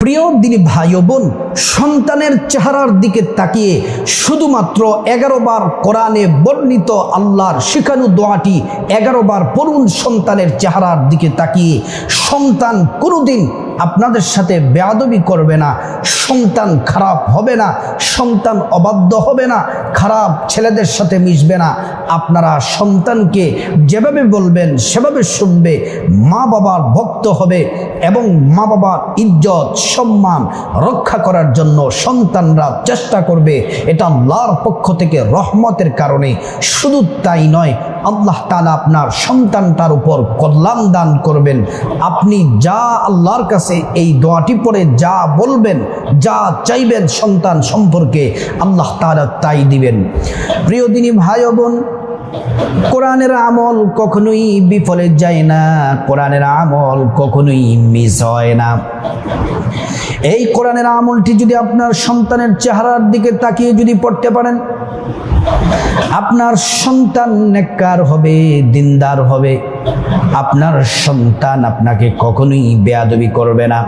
প্রিয় দিনী ভাই বোন, সন্তানের চেহারার দিকে তাকিয়ে শুধুমাত্র এগারো বার কোরআনে বর্ণিত আল্লাহর শিখানু দোয়াটি এগারো বার পড়ুন সন্তানের চেহারার দিকে তাকিয়ে। সন্তান কোনোদিন আপনাদের সাথে বেয়াদবি করবে না, সন্তান খারাপ হবে না, সন্তান অবাধ্য হবে না, খারাপ ছেলেদের সাথে মিশবে না। আপনারা সন্তানকে যেভাবে বলবেন, সেভাবে শুনবে, মা বাবার ভক্ত হবে এবং মা বাবার ইজ্জত, সম্মান রক্ষা করার জন্য সন্তানরা চেষ্টা করবে। এটা আল্লাহর পক্ষ থেকে রহমতের কারণে। শুধু তাই নয়, আল্লাহ তালা আপনার সন্তানটার উপর কল্যাণ দান করবেন। আপনি যা আল্লাহর কাছে এই দোয়াটি পরে যা বলবেন, যা চাইবেন সন্তান সম্পর্কে আল্লাহ তারা তাই দিবেন। প্রিয় দিনী ভাই বোন, কোরআনের আমল কখনোই বিফলে যায় না, কোরআনের আমল কখনোই মিস হয় না। এই কোরআনের আমলটি যদি আপনার সন্তানের চেহারার দিকে তাকিয়ে যদি পড়তে পারেন আপনার সন্তান নেককার হবে, দিনদার হবে। আপনার সন্তান আপনাকে কখনোই বেয়াদবি করবে না।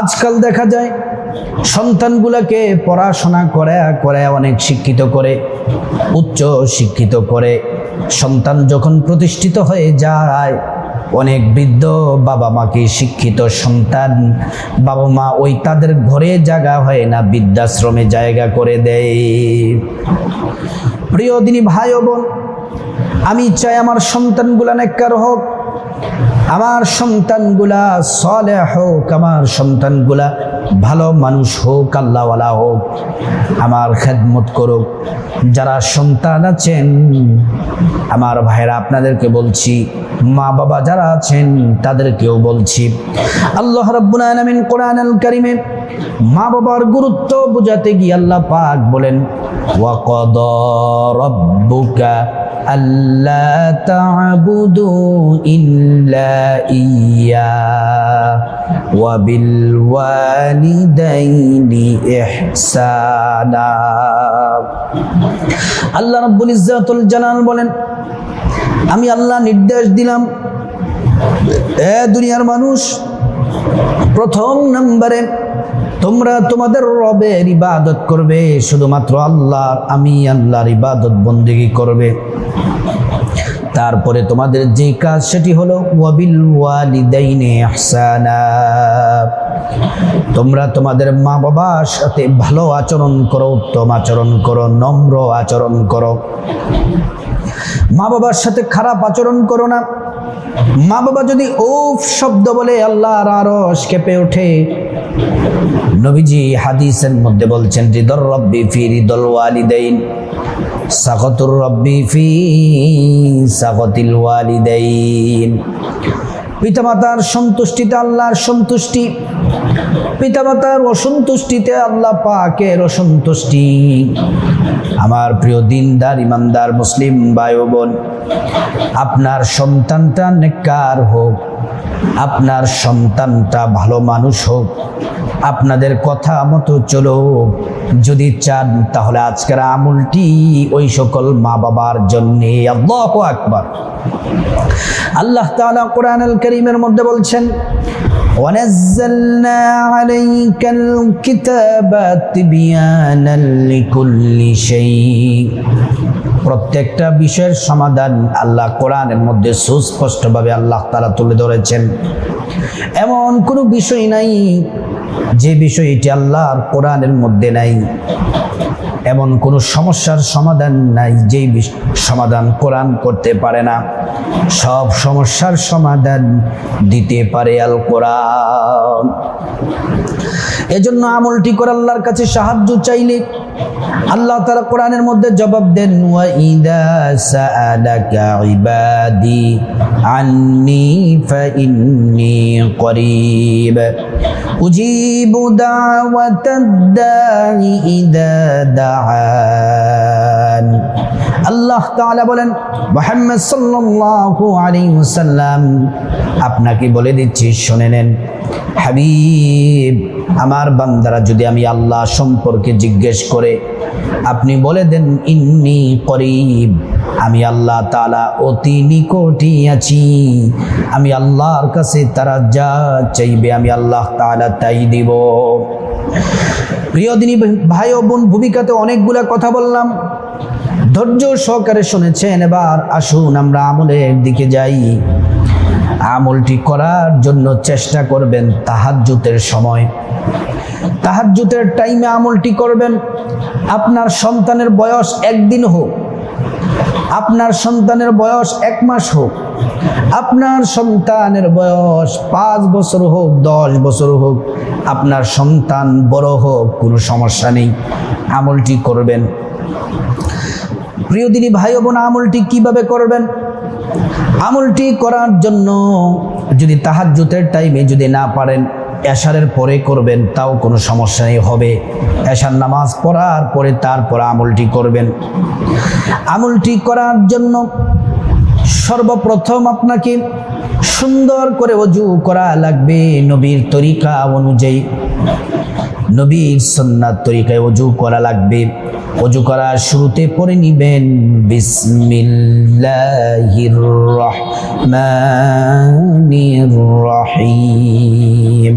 আজকাল দেখা যায়, সন্তানগুলোকে পড়াশোনা করে করে অনেক শিক্ষিত করে, উচ্চ শিক্ষিত করে। সন্তান যখন প্রতিষ্ঠিত হয়ে যায় অনেক বৃদ্ধ বাবা মাকে শিক্ষিত সন্তান। বাবা মা ওই তাদের ঘরে জায়গা হয় না, বৃদ্ধাশ্রমে জায়গা করে দেয়। প্রিয় দিনী ভাই বোন, আমি চাই আমার সন্তানগুলা নেককার হোক আমার সন্তানগুলা সলে হোক, আমার সন্তানগুলা ভালো মানুষ হোক, আল্লাহওয়ালা হোক, আমার খেদমত করুক। যারা সন্তান আছেন, আমার ভাইরা আপনাদেরকে বলছি, মা বাবা যারা আছেন, তাদেরকেও বলছি, আল্লাহ রাব্বুল কোরআন আল কারিমে মা বাবার গুরুত্ব বোঝাতে গিয়ে আল্লাহ পাক বলেন ওয়াকদ রব্বুকা ইল্লা ইয়্যা ওয়া বিল ওয়ালিদাইনি ইহসানা। আল্লাহ রাব্বুল ইজ্জাতুল জালাল বলেন, আমি আল্লাহ নির্দেশ দিলাম, এ দুনিয়ার মানুষ প্রথম নম্বরে তোমরা তোমাদের রবের ইবাদত করবে, শুধুমাত্র আল্লাহ, আমি আল্লাহর ইবাদত বন্দেগি করবে। তারপরে তোমাদের যে কাজ সেটি হলো, ওয়াবিল ইহসানা তোমরা তোমাদের মা বাবার সাথে ভালো আচরণ করো, উত্তম আচরণ করো, নম্র আচরণ করো। মা বাবার সাথে খারাপ আচরণ করো না। মা বাবা যদি ওফ শব্দ বলে আল্লাহর আরস কেঁপে ওঠে। নবীজি হাদিসের মধ্যে বলছেন হৃদর রব্বি ফি হৃদল ওয়ালিদাইন, সাগতুর রব্বি ফি ওয়ালি ওয়ালিদাইন। পিতামাতার সন্তুষ্টিতে আল্লাহর সন্তুষ্টি, পিতামাতার অসন্তুষ্টিতে আল্লাহ পাকের অসন্তুষ্টি। আমার প্রিয় দিনদার, ইমানদার, মুসলিম ভাই বোন, আপনার সন্তানটা নেককার হোক আপনার সন্তানটা ভালো মানুষ হোক, আপনাদের কথা মতো চলো যদি চান, তাহলে আজকের আমলটি ওই সকল মা বাবার জন্যে। আল্লাহ আকবার। আল্লাহ তালা কোরআন আল করিমের মধ্যে বলছেন ونزلنا عليك الكتاب تبيانا لكل شيء প্রত্যেকটা বিষয়ের সমাধান আল্লাহ কোরআনের মধ্যে সুস্পষ্টভাবে আল্লাহ তারা তুলে ধরেছেন এমন কোনো বিষয় নাই যে বিষয়টি আল্লাহর কোরআনের মধ্যে নাই এমন কোনো সমস্যার সমাধান নাই যেই সমাধান কোরআন করতে পারে না। সব সমস্যার সমাধান দিতে পারে আল কোরআন। এজন্য আমলটি করে আল্লাহর কাছে সাহায্য চাইলে আল্লাহ তারা কোরআনের মধ্যে জবাব দেন ওয়াইদা সাআলাকা ইবাদি আন্নি ফাইন্নি করিব উজিবু দাওয়াতাদ দাঈ ইদা দাআন আল্লাহ তাআলা বলেন, মুহাম্মদ সাল্লাল্লাহু আপনাকে বলে দিচ্ছি, শুনে নেন। হাবিব, আমার বান্দারা যদি আমি আল্লাহ সম্পর্কে জিজ্ঞেস করে, আপনি বলে দেন, ইন্নি করিব, আমি আল্লাহ তালা অতি নিকটই আছি। আমি আল্লাহর কাছে তারা যা চাইবে, আমি আল্লাহ তালা তাই দিব। প্রিয় দিনী ভাই বোন, ভূমিকাতে অনেকগুলা কথা বললাম। ধৈর্য সহকারে শুনেছেন, এবার আসুন আমরা আমলের দিকে যাই। আমলটি করার জন্য চেষ্টা করবেন তাহাজ্জুতের সময়। তাহাজ্জুতের টাইমে আমলটি করবেন। আপনার সন্তানের বয়স একদিন হোক, আপনার সন্তানের বয়স এক মাস হোক, আপনার সন্তানের বয়স পাঁচ বছর হোক, দশ বছর হোক, আপনার সন্তান বড় হোক, কোনো সমস্যা নেই। আমলটি করবেন। প্রিয় দিনী ভাই বোন, আমলটি কীভাবে করবেন? আমলটি করার জন্য যদি তাহাজ্জুতের টাইমে যদি না পারেন, এশারের পরে করবেন, তাও কোনো সমস্যা নেই, হবে। এশার নামাজ পড়ার পরে তারপর আমলটি করবেন। আমলটি করার জন্য সর্বপ্রথম আপনাকে সুন্দর করে অজু করা লাগবে নবীর তরিকা অনুযায়ী। নবীর সন্ন্যার তরিকায় অজু করা লাগবে। অজু করা শুরুতে পরে নিবেন বিসমিল্লাহির রহমানির রহিম।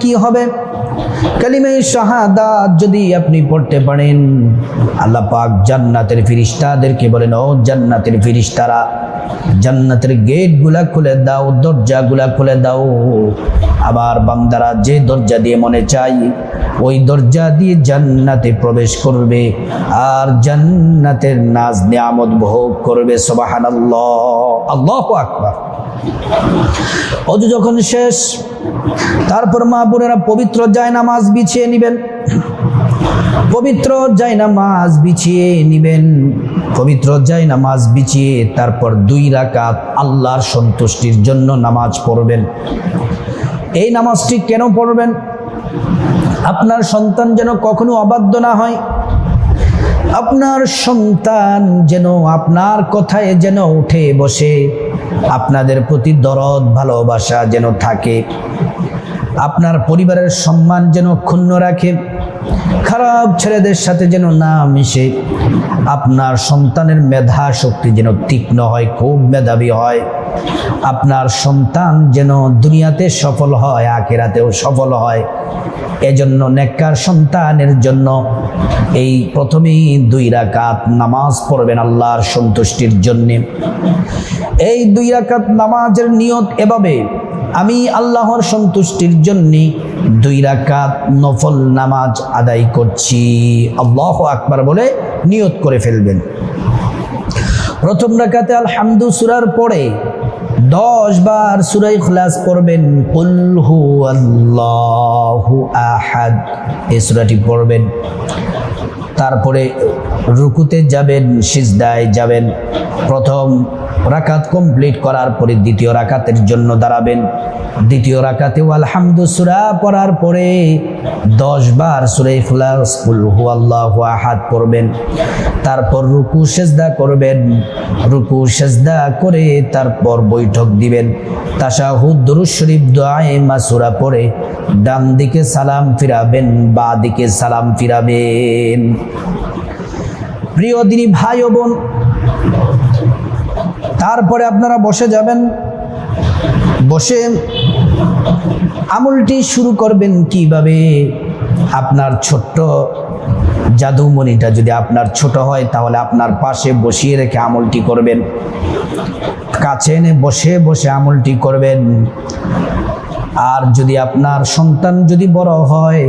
কি হবে? কালিমে শাহাদাত যদি আপনি পড়তে পারেন, আল্লাহ পাক জান্নাতের ফিরিস্তাদেরকে বলেন, ও জান্নাতের ফিরিস্তারা, জান্নাতের গেটগুলা খুলে দাও দরজা গুলা খুলে দাও। আবার বান্দারা যে দরজা দিয়ে মনে চাই ওই দরজা দিয়ে জান্নাতে প্রবেশ করবে, আর জান্নাতের নাজ নিয়ামত ভোগ করবে। সবাহান আল্লাহ আল্লাহ আকবার। অজু যখন শেষ, তারপর মা বোনেরা পবিত্র যায় নামাজ বিছিয়ে নিবেন। পবিত্র যায় নামাজ বিছিয়ে নিবেন। পবিত্র যায় নামাজ বিছিয়ে তারপর দুই রাকাত আল্লাহর সন্তুষ্টির জন্য নামাজ পড়বেন। এই নামাজটি কেন পড়বেন? আপনার সন্তান যেন কখনো অবাধ্য না হয়। আপনার সন্তান যেন আপনার কথায় যেন উঠে বসে, আপনাদের প্রতি দরদ, ভালোবাসা যেন থাকে, আপনার পরিবারের সম্মান যেন ক্ষুণ্ণ রাখে খারাপ ছেলেদের সাথে যেন না মিশে, আপনার সন্তানের মেধা শক্তি যেন তীক্ষ্ণ হয়, খুব মেধাবী হয়। আপনার সন্তান যেন দুনিয়াতে সফল হয়, আখেরাতেও সফল হয়। এজন্য নেককার সন্তানের জন্য এই প্রথমেই দুই রাকাত নামাজ পড়বেন আল্লাহর সন্তুষ্টির জন্যে। এই দুই রাকাত নামাজের নিয়ত এভাবে, আমি আল্লাহর সন্তুষ্টির জন্য দুই রাকাত নফল নামাজ আদায় করছি। আল্লাহ আকবার বলে নিয়ত করে ফেলবেন। প্রথম রাকাতে আলহামদু সুরার পরে দশ বার সুরাই খোলাস পড়বেন। কুলহু আল্লাহু আহাদ। এই সুরাটি পড়বেন। তারপরে রুকুতে যাবেন, সিজদায় যাবেন, প্রথম রাকাত কমপ্লিট করার পরে দ্বিতীয় রাকাতের জন্য দাঁড়াবেন। দ্বিতীয় রাকাতেও আলহামদু সুরা পড়ার পরে দশ বার সুরে ফুলাস হু আল্লাহ পড়বেন। তারপর রুকু, সেজদা করবেন। রুকু, সেজদা করে তারপর বৈঠক দিবেন। তাশাহুদ, দুরুদ শরীফ দোয়ায়ে মাসুরা পড়ে ডান দিকে সালাম ফিরাবেন বা দিকে সালাম ফিরাবেন। প্রিয় দিনী ভাই ও বোন, তারপরে আপনারা বসে যাবেন। বসে আমলটি শুরু করবেন কীভাবে? আপনার ছোট্ট জাদুমণিটা যদি আপনার ছোট হয়, তাহলে আপনার পাশে বসিয়ে রেখে আমলটি করবেন। কাছে এনে বসে বসে আমলটি করবেন। আর যদি আপনার সন্তান যদি বড় হয়,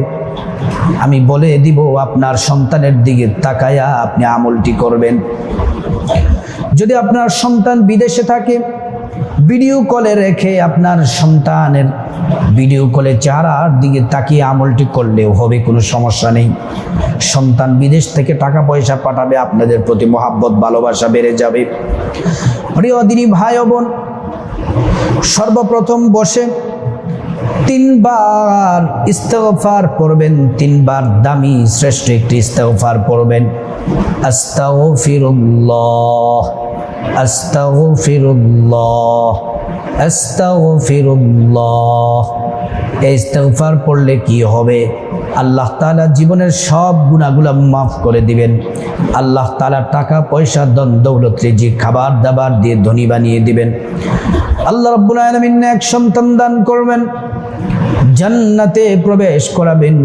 আমি বলে দিব আপনার সন্তানের দিকে তাকায়া আপনি আমলটি করবেন। যদি আপনার সন্তান বিদেশে থাকে ভিডিও কলে রেখে আপনার সন্তানের ভিডিও কলে চেহারার দিকে তাকিয়ে আমলটি করলেও হবে, কোনো সমস্যা নেই। সন্তান বিদেশ থেকে টাকা পয়সা পাঠাবে, আপনাদের প্রতি মহাব্বত, ভালোবাসা বেড়ে যাবে। প্রিয় দিনী ভাই বোন, সর্বপ্রথম বসে তিনবার ইস্তফার পড়বেন, তিনবার দামি শ্রেষ্ঠ একটি ইস্তফার পড়বেন। আস্তাগফিরুল্লাহ আস্তাগফিরুল্লাহ আস্তাগফিরুল্লাহ। এই ইস্তফার পড়লে কি হবে? আল্লাহ তালা জীবনের সব গুণাগুলা মাফ করে দিবেন। আল্লাহ তালা টাকা, পয়সা দন দৌলত, রিজিক, খাবার দাবার দিয়ে ধনী বানিয়ে দিবেন। আল্লাহ রাব্বুল আলামিন এক সন্তান দান করবেন। জান্নাতে প্রবেশ করাবেন।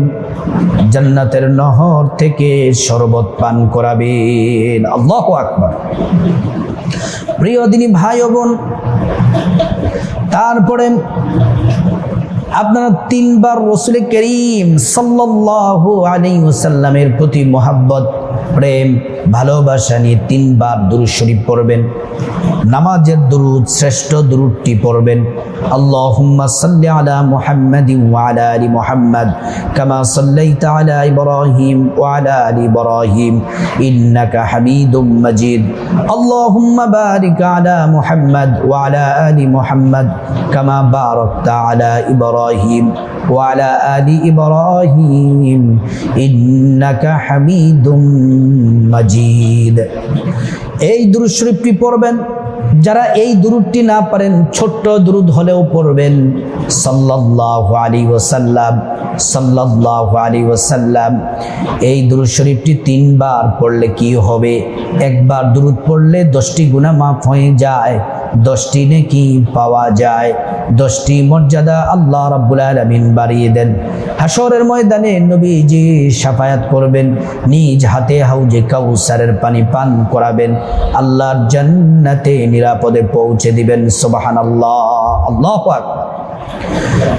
জান্নাতের নহর থেকে শরবত পান করাবেন। আল্লাহু আকবার। প্রিয় দিনী ভাই বোন, তারপরে আপনারা তিনবার রসুল করিম সাল্লাল্লাহু আলাইহি ওয়াসাল্লামের প্রতি মোহাব্বত প্রেম, ভালোবাসা নিয়ে তিনবার দুরুদ শরীফ পড়বেন। নামাজের দুরুদ, শ্রেষ্ঠ দুরুদটি পড়বেন। আল্লাহুম্মা সাল্লি আলা মুহাম্মাদ ওয়া আলা আলি মুহাম্মাদ, কামা সাল্লাইতা আলা ইব্রাহিম ওয়া আলা আলি ইব্রাহিম। ইন্নাকা হামিদুম মাজিদ। আল্লাহুম্মা বারিক আলা মুহাম্মাদ ওয়া আলা আলি মুহাম্মাদ, কামা বারাকতা আলা ইব্রাহিম ওয়া আলা আলি ইব্রাহিম। ইন্নাকা হামিদুম মাজিদ। এই দুরুদ শরীফটি পড়বেন, যারা এই দুরুদটি না পারেন, ছোট্ট দুরুদ হলেও পড়বেন। সাল্লাহ আলী ওসাল্লাম সাল্লাহ আলী ওসাল্লাম এই দুরুদ শরীফটি তিনবার পড়লে কি হবে? একবার দুরুদ পড়লে দশটি গুণা মাফ হয়ে যায়। দশটি নেকি পাওয়া যায়। দশটি মর্যাদা আল্লাহ রাব্বুল আলামিন বাড়িয়ে দেন। হাসরের ময়দানে নবীজি সাফায়াত করবেন, নিজ হাতে হাউজে কাউসারের পানি পান করাবেন। আল্লাহর জান্নাতে নিরাপদে পৌঁছে দিবেন, সুবহানাল্লাহ, আল্লাহু আকবার।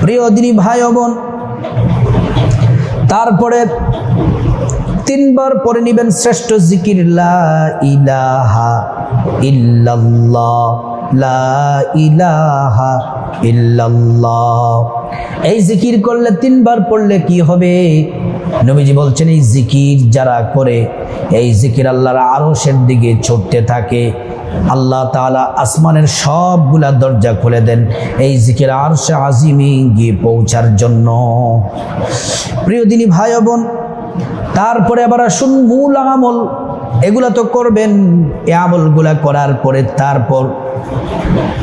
প্রিয় দিনী ভাই বোন, তারপরে তিনবার পরে নিবেন শ্রেষ্ঠ জিকির, লা ইলাহা ইল্লাল্লাহ। লা ইলাহা এই জিকির করলে তিনবার পড়লে কি হবে? নবীজি বলছেন, এই জিকির যারা করে, এই জিকির আল্লাহর আরশের দিকে ছুটতে থাকে। আল্লাহ তাআলা আসমানের সবগুলা দরজা খুলে দেন এই জিকির আরশে আজিমে গিয়ে পৌঁছার জন্য। প্রিয় দিনী ভাই বোন, তারপরে আবার আসুন মূল আমল। এগুলা তো করবেন এ আমলগুলা করার পরে তারপর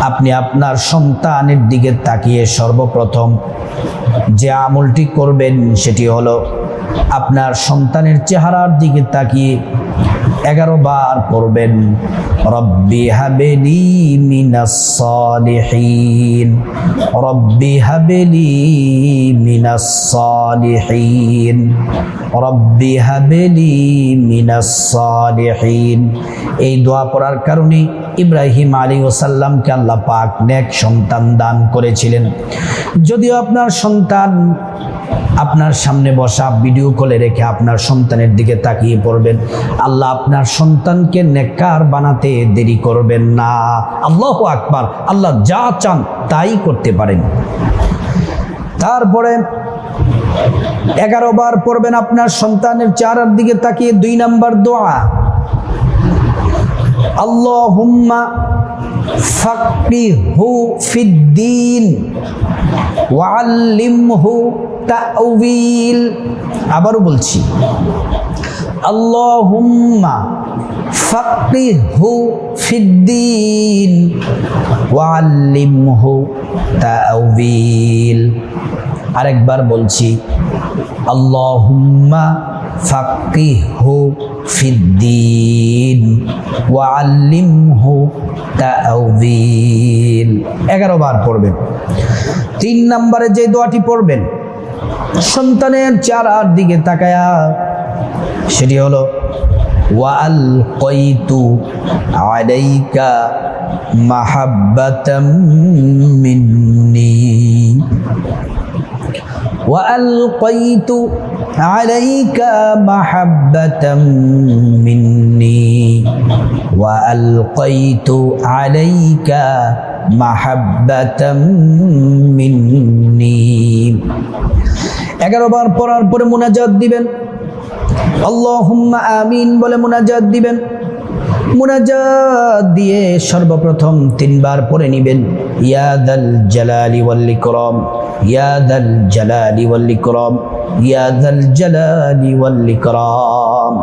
আপনি আপনার সন্তানের দিকে তাকিয়ে সর্বপ্রথম যে আমলটি করবেন সেটি হলো আপনার সন্তানের চেহারার দিকে তাকিয়ে এগারো বার পড়বেন, রব্বি হাবেলি মিনাস রব্বি হাবেলি মিনাস রব্বি হাবেলি মিনাস এই দোয়া পড়ার কারণে ইব্রাহিম আলী ওসাল্লামকে আল্লাহ পাক নেক সন্তান দান করেছিলেন। যদিও আপনার সন্তান আপনার সামনে বসা ভিডিও কলে রেখে আপনার সন্তানের দিকে তাকিয়ে পড়বেন। আল্লাহ আপনার সন্তানকে নেকার বানাতে দেরি করবেন না। আল্লাহ আকবার। আল্লাহ যা চান তাই করতে পারেন। তারপরে এগারো বার পড়বেন আপনার সন্তানের চারার দিকে তাকিয়ে দুই নাম্বার দোয়া। আল্লাহুম্মা ফাক্কিহু ফিদ্দিন ওয়াল্লিমহু তাউবিল আবারও বলছি আল্লাহুম্মা ফাক্কিহু ফিদ্দিন ওয়াল্লিমহু তাউবিল আরেকবার বলছি, আল্লাহুম্মা ফাক্কিহু ফিদ্দিন ওয়াল্লিমহু তাউবিল এগারো বার পড়বেন। তিন নম্বরে যে দোয়াটি পড়বেন, সন্তানের চারার দিকে তাকায়া, সেটি হলো কইতু আলাইকা মাহাব্বাতাম মিন্নি। وألقيت عليك محبة مني وألقيت عليك মাহাব্বাতাম মিন্নি এগারো বার পড়ার পরে মুনাজাত দিবেন আল্লাহুম্মা আমিন বলে মুনাজাত দিবেন মুনাজাত দিয়ে সর্বপ্রথম তিনবার পড়ে নিবেন। ইয়াদাল জালালি ওয়াল ইকরাম ইয়াদাল জালালি ওয়াল ইকরাম ইয়াদাল জালালি ওয়াল ইকরাম।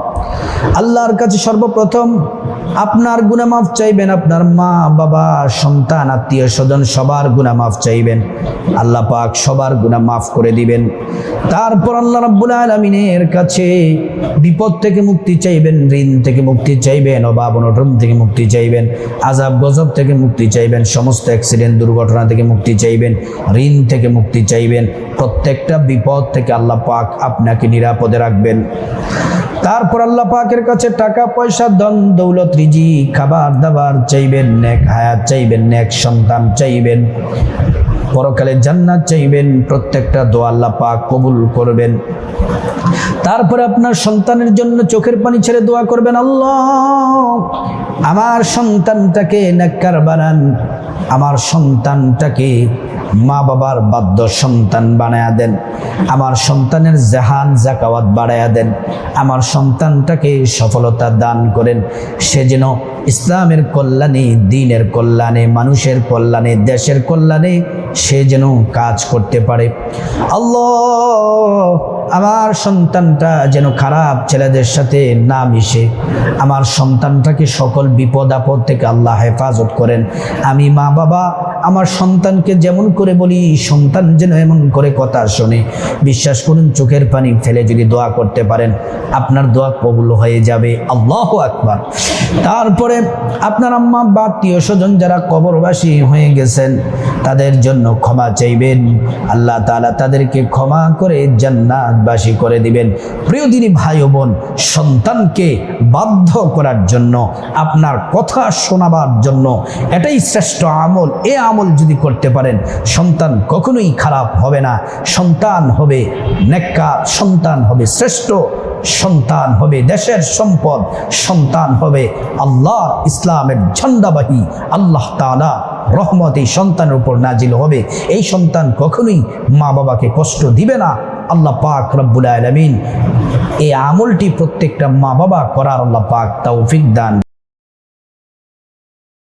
আল্লাহর কাছে সর্বপ্রথম আপনার গুনাহ মাফ চাইবেন, আপনার মা, বাবা, সন্তান, আত্মীয় স্বজন সবার গুনাহ মাফ চাইবেন। আল্লাহ পাক সবার গুনাহ মাফ করে দিবেন। তারপর আল্লাহ রাব্বুল আলামিনের কাছে বিপদ থেকে মুক্তি চাইবেন, ঋণ থেকে মুক্তি চাইবেন, অভাব অনটন থেকে মুক্তি চাইবেন, আজাব গজব থেকে মুক্তি চাইবেন, সমস্ত অ্যাক্সিডেন্ট দুর্ঘটনা থেকে মুক্তি চাইবেন, ঋণ থেকে মুক্তি চাইবেন প্রত্যেকটা বিপদ থেকে আল্লাহ পাক আপনাকে নিরাপদে রাখবেন। তারপর আল্লাহ পাকের কাছে টাকা, পয়সা, ধন, দৌলত, রিজি, খাবার দাবার চাইবেন, নেক হায়াত চাইবেন, নেক সন্তান চাইবেন, পরকালে জান্নাত চাইবেন, প্রত্যেকটা দোয়া আল্লাহ পাক কবুল করবেন। তারপরে আপনার সন্তানের জন্য চোখের পানি ছেড়ে দোয়া করবেন, আল্লাহ, আমার সন্তানটাকে নেককার বানান। আমার সন্তানটাকে মা বাবার বাদ্য সন্তান বানায়া দেন। আমার সন্তানের জাহান জাকাওয়াত বাড়ায়া দেন। আমার সন্তানটাকে সফলতা দান করেন। সে যেন ইসলামের কল্যাণে, দিনের কল্যাণে, মানুষের কল্যাণে, দেশের কল্যাণে সে যেন কাজ করতে পারে। আল্লাহ আমার সন্তানটা যেন খারাপ ছেলেদের সাথে না মিশে। আমার সন্তানটাকে সকল বিপদ আপদ থেকে আল্লাহ হেফাজত করেন। আমি মা বাবা, আমার সন্তানকে যেমন করে বলি, সন্তান যেন এমন করে কথা শোনে। বিশ্বাস করুন, চোখের পানি ফেলে যদি দোয়া করতে পারেন, আপনার দোয়া কবুল হয়ে যাবে। আল্লাহ আকবার। তারপরে আপনার আম্মা বা আত্মীয় স্বজন যারা কবরবাসী হয়ে গেছেন, তাদের জন্য ক্ষমা চাইবেন। আল্লাহ তাআলা তাদেরকে ক্ষমা করে জান্নাতবাসী করে দিবেন। প্রিয় দিনী ভাই বোন, সন্তানকে বাধ্য করার জন্য, আপনার কথা শোনাবার জন্য এটাই শ্রেষ্ঠ আমল। এ আমল যদি করতে পারেন, সন্তান কখনোই খারাপ হবে না। সন্তান হবে নেককার, সন্তান হবে শ্রেষ্ঠ। সন্তান হবে, দেশের সম্পদ সন্তান হবে। আল্লাহ ইসলামের ঝন্ডাবাহী আল্লাহ তালা রহমত এই সন্তানের উপর নাজিল হবে। এই সন্তান কখনোই মা বাবাকে কষ্ট দিবে না। আল্লাহ পাক রব্বুল আলমিন এই আমলটি প্রত্যেকটা মা বাবা করার আল্লাহ পাক তৌফিক দান।